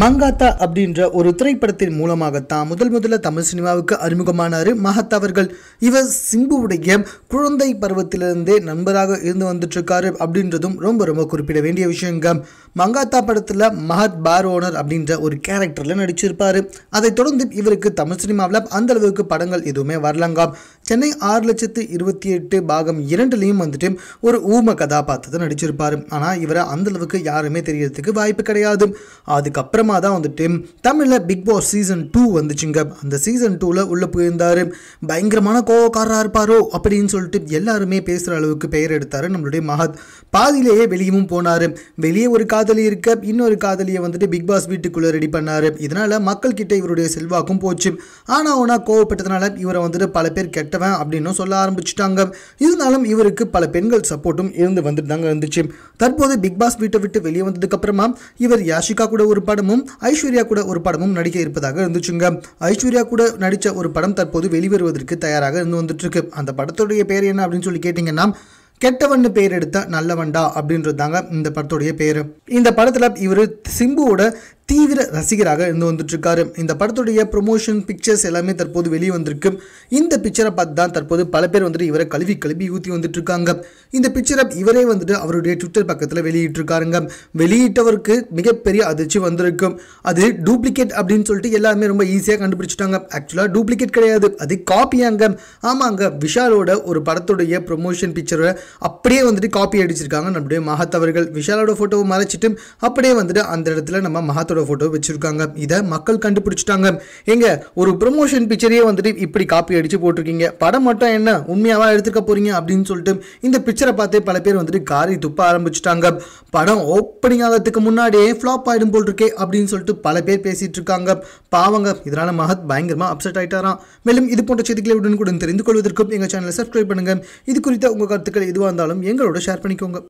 மங்காத்தா அப்படின்ற ஒரு திரைப்படத்தின் மூலமாகத்தான் முதல் முதல்ல தமிழ் சினிமாவுக்கு அறிமுகமானார் மஹத் அவர்கள். இவர் சிம்புவுடைய குழந்தை பருவத்திலிருந்தே நண்பராக இருந்து வந்துட்டுருக்காரு அப்படின்றதும் ரொம்ப ரொம்ப குறிப்பிட வேண்டிய விஷயங்க. மங்காத்தா படத்தில் மஹத் பார் ஓனர் அப்படின்ற ஒரு கேரக்டரில் நடிச்சிருப்பார். அதைத் தொடர்ந்து இவருக்கு தமிழ் சினிமாவில் அந்த அளவுக்கு படங்கள் எதுவுமே வரலங்காம் சென்னை ஆறு லட்சத்து இருபத்தி எட்டு பாகம் இரண்டுலேயும் வந்துட்டு ஒரு ஊம கதாபாத்திரத்தை நடிச்சிருப்பார். ஆனால் இவரை அந்த அளவுக்கு யாருமே தெரியறதுக்கு வாய்ப்பு கிடையாது. அதுக்கப்புறம் தான் வந்துட்டு தமிழில் பிக் பாஸ் சீசன் டூ வந்துச்சுங்க. அந்த சீசன் டூவில் உள்ளே போயிருந்தார். பயங்கரமான கோவக்காரராக இருப்பாரோ அப்படின்னு சொல்லிட்டு எல்லாருமே பேசுகிற அளவுக்கு பெயர் எடுத்தார் நம்மளுடைய மகத். பாதியிலேயே வெளியவும் போனார். வெளியே ஒரு காதலி இருக்க இன்னொரு காதலியை வந்துட்டு பிக் பாஸ் வீட்டுக்குள்ளே ரெடி பண்ணார். இதனால் மக்கள் கிட்ட இவருடைய செல்வாக்கும் போச்சு. ஆனால் அவனா கோவப்பட்டதுனால இவரை வந்துட்டு பல பேர் கெட்டவன் அப்படின்னு சொல்ல ஆரம்பிச்சிட்டாங்க. இருந்தாலும் இவருக்கு பல பெண்கள் சப்போர்ட்டும் இருந்து வந்துட்டு தாங்க இருந்துச்சு. தற்போது பிக் பாஸ் வீட்டை விட்டு வெளியே வந்ததுக்கு அப்புறமா இவர் யாஷிகா கூட ஒரு படமும் ஐஸ்வர்யா கூட ஒரு படமும் நடிக்க இருப்பதாக இருந்துச்சுங்க. ஐஸ்வர்யா கூட நடித்த ஒரு படம் தற்போது வெளிவருவதற்கு தயாராக இருந்து வந்துட்டு இருக்கு அந்த படத்துடைய பேர் என்ன அப்படின்னு சொல்லி கேட்டிங்கன்னா கெட்டவன்னு பேர் எடுத்த நல்லவன்டா அப்படின்றது தாங்க இந்த படத்துடைய பேர். இந்த படத்தில் இவர் சிம்புவோட தீவிர ரசிகராக இருந்து வந்துட்டு இருக்காரு இந்த படத்துடைய ப்ரொமோஷன் பிக்சர்ஸ் எல்லாமே தற்போது வெளியே வந்திருக்கு. இந்த பிக்சரை பார்த்து தான் தற்போது பல பேர் வந்துட்டு இவரை கழுவி கழுவி ஊற்றி வந்துட்டு இருக்காங்க இந்த பிக்சரை இவரே வந்துட்டு அவருடைய ட்விட்டர் பக்கத்தில் வெளியிட்டிருக்காருங்க. வெளியிட்டவருக்கு மிகப்பெரிய அதிர்ச்சி வந்திருக்கும் அது டூப்ளிகேட் அப்படின்னு சொல்லிட்டு எல்லாருமே ரொம்ப ஈஸியாக கண்டுபிடிச்சிட்டாங்க. ஆக்சுவலாக டூப்ளிகேட் கிடையாது. அது காப்பியாங்க ஆமாங்க. விஷாலோட ஒரு படத்துடைய ப்ரொமோஷன் பிக்சரை அப்படியே வந்துட்டு காப்பி அடிச்சிருக்காங்க நம்முடைய மகத் அவர்கள். விஷாலோட ஃபோட்டோவை மறைச்சிட்டு அப்படியே வந்துட்டு அந்த இடத்துல நம்ம மகத்தோட ஃபோட்டோ வச்சிருக்காங்க. இதை மக்கள் கண்டுபிடிச்சிட்டாங்க. எங்க ஒரு ப்ரொமோஷன் பிக்சரையே வந்துட்டு இப்படி காப்பி அடிச்சு போட்டிருக்கீங்க. படம் மட்டும் என்ன உண்மையாவா எடுத்துக்க போறீங்க அப்படின்னு சொல்லிட்டு இந்த பிக்சரை பார்த்தே பல பேர் வந்துட்டு காரி துப்ப ஆரம்பிச்சிட்டாங்க. படம் ஓப்பனிங் ஆகிறதுக்கு முன்னாடியே ஃப்ளாப் ஆயிடும் போல் இருக்கே அப்படின்னு சொல்லிட்டு பல பேர் பேசிட்டு இருக்காங்க. பாவங்க இதனால மகத் பயங்கரமா அப்செட் ஆயிட்டாராம். மேலும் இது போன்ற செய்திகளை உடனுக்குடன் தெரிந்து கொள்வதற்கும் எங்க சேனலை சப்ஸ்கிரைப் பண்ணுங்க. இது குறித்த உங்க கருத்துக்கள் எதுவாக இருந்தாலும் எங்களோட ஷேர் பண்ணிக்கோங்க.